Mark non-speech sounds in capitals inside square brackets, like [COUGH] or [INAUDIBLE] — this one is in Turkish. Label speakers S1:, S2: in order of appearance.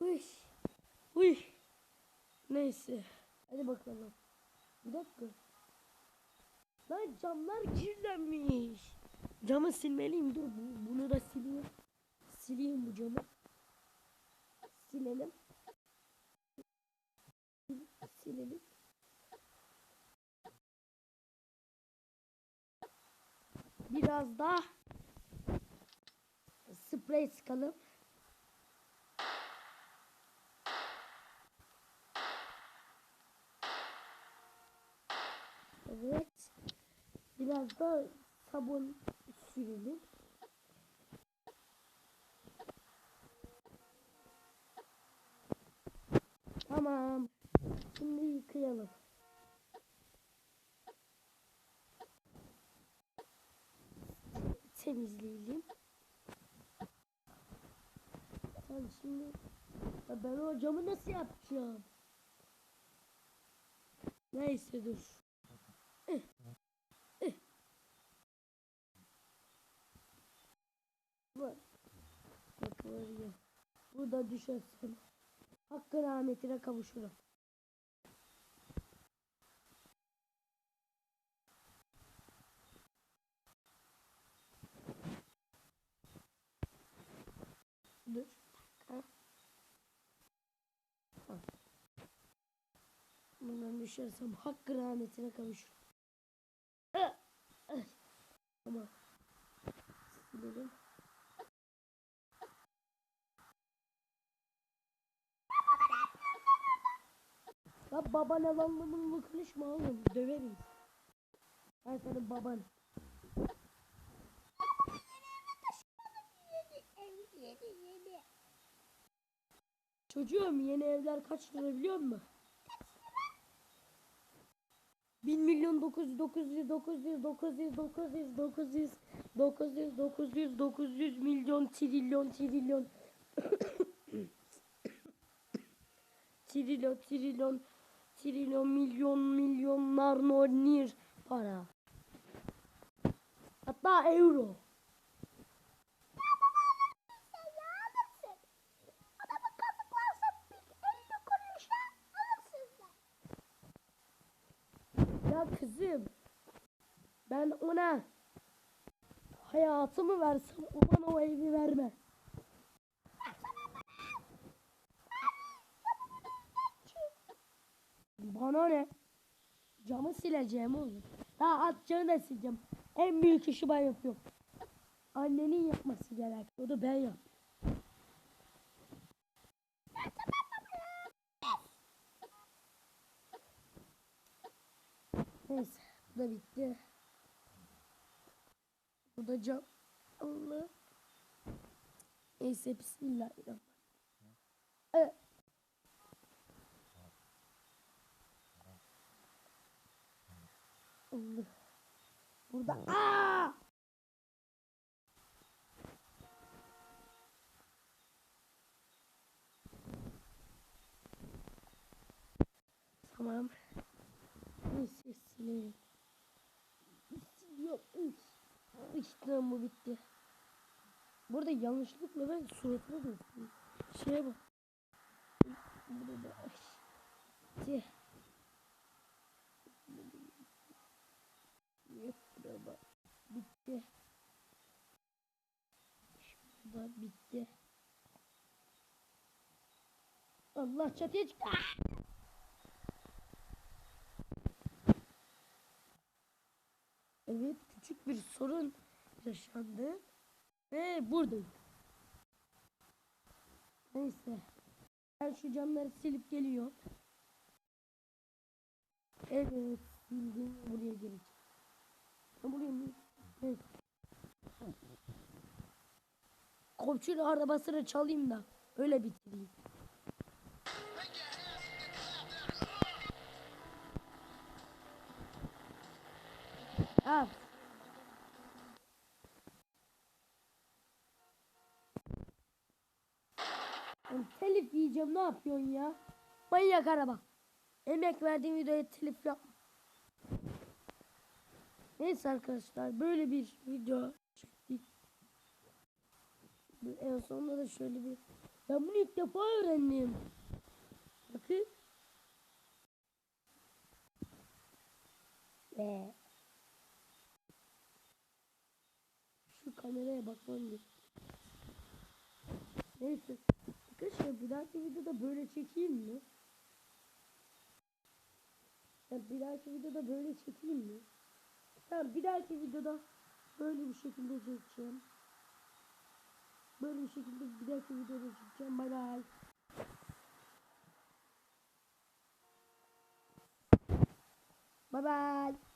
S1: Uy. Uy. Neyse. Hadi bakalım. Bir dakika. Lan camlar kirlenmiş. Camı silmeliyim. Dur bu- bunu da sileyim. Sileyim bu camı. Silelim. Sil- Silelim. Biraz daha sprey sıkalım. Evet. Biraz da sabun sürelim. Tamam. Şimdi yıkayalım. Temizleyelim. Tamam şimdi ben o camı nasıl yapacağım? Neyse dur. Eh, eh. Bak. Bak var ya. Burada düşersem hakkın rahmetine kavuşurum. Dur. Ha. Bundan düşersem hakkı rahmetine kavuşurum. Ama silelim. Ya baban alanlımını konuşma oğlum. Döverim. Ben senin baban. Çocuğum yeni evler kaç lira biliyor musun? 1 milyon 900 900 900 900 900 900 900 900 900 milyon trilyon trilyon [COUGHS] trilyon trilyon trilyon milyon milyonlar nor para. Hatta euro. Ya kızım ben ona hayatımı versem o bana o evi verme. Bana ne? Camı sileceğim oğlum. Daha atacağını da sileceğim. En büyük işi ben yapıyorum. Annenin yapması gerekiyordu ben yap. Neyse bu da bitti. Bu da cam. Allah. Neyse bismillahirrahmanirrahim. Evet. Allah. Burada aa! Tamam. Neyse silelim. Yok. İşte bu bitti. Burada yanlışlıkla ben suratıma döktüm. Şeye bak. Burada da bitti. Yok burada bak. Bitti. Şurada bitti. Allah çatıya çıktı. Ah! Evet küçük bir sorun yaşandı. Ve buradayım. Neyse. Ben şu camları silip geliyor. Evet sildim buraya geleceğim. Buraya mı? Evet. Komşunun arabasını çalayım da öyle bitireyim. Al. Oğlum telif yiyeceğim ne yapıyorsun ya? Manyak araba. Emek verdiğim videoya telif yap. Neyse arkadaşlar böyle bir video çektik. En sonunda da şöyle bir Ben bunu ilk defa öğrendim. Bakın. Ve şu kameraya bakmam gerek. Neyse. Arkadaşlar bir dahaki videoda böyle çekeyim mi? Ya bir dahaki videoda böyle çekeyim mi? Tamam bir dahaki videoda böyle bir şekilde çekeceğim. Böyle bir şekilde bir dahaki videoda çekeceğim. Bay bay. Bye bye.